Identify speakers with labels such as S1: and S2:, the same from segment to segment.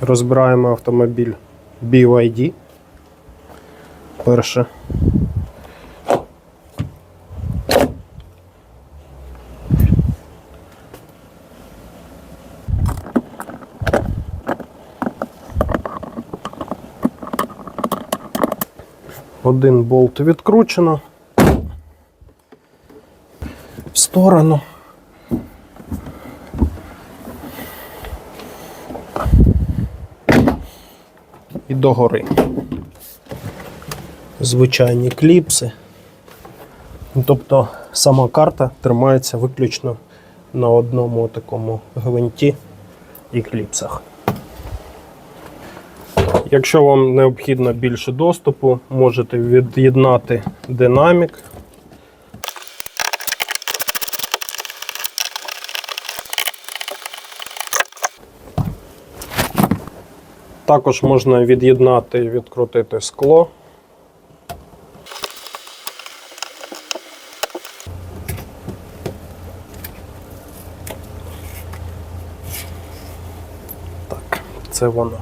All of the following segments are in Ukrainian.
S1: Розбираємо автомобіль BYD. Перше. Один болт відкручено. В сторону. І догори. Звичайні кліпси. Тобто сама карта тримається виключно на одному такому гвинті і кліпсах. Якщо вам необхідно більше доступу, можете від'єднати динамік. Також можна від'єднати і відкрутити скло. Так, це воно.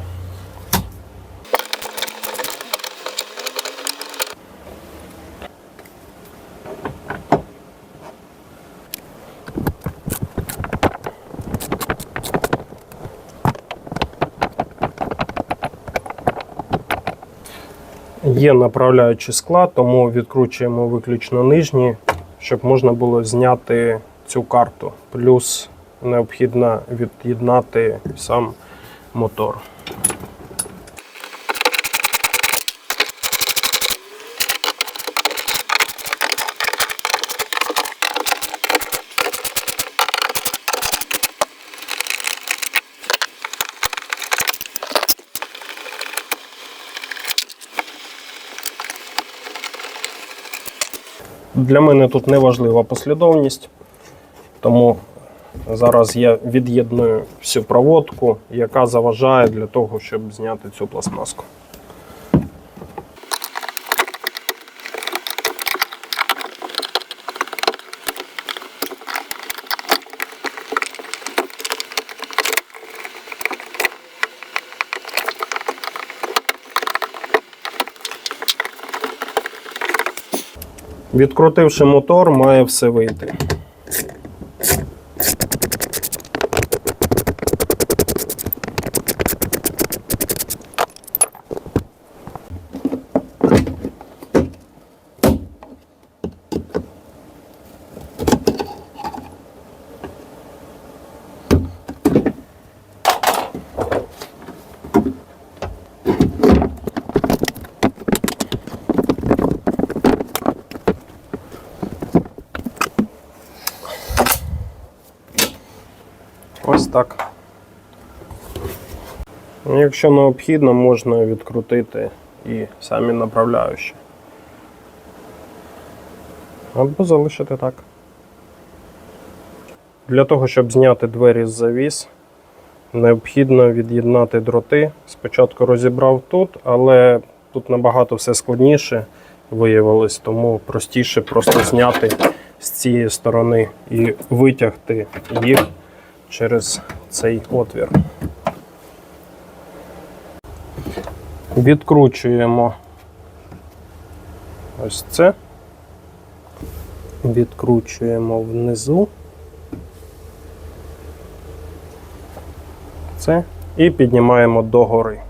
S1: Є направляючий склад, тому відкручуємо виключно нижні, щоб можна було зняти цю карту. Плюс необхідно від'єднати сам мотор. Для мене тут не важлива послідовність, тому зараз я від'єдную всю проводку, яка заважає для того, щоб зняти цю пластмаску. Відкрутивши мотор, має все вийти. Ось так. Ну, Якщо необхідно, можна відкрутити і самі направляючі. Або залишити так. Для того, щоб зняти двері з завіс, необхідно від'єднати дроти. Спочатку розібрав тут, але тут набагато все складніше виявилось, тому простіше просто зняти з цієї сторони і витягти їх через цей отвір. Відкручуємо ось це. Відкручуємо внизу. Це і піднімаємо догори.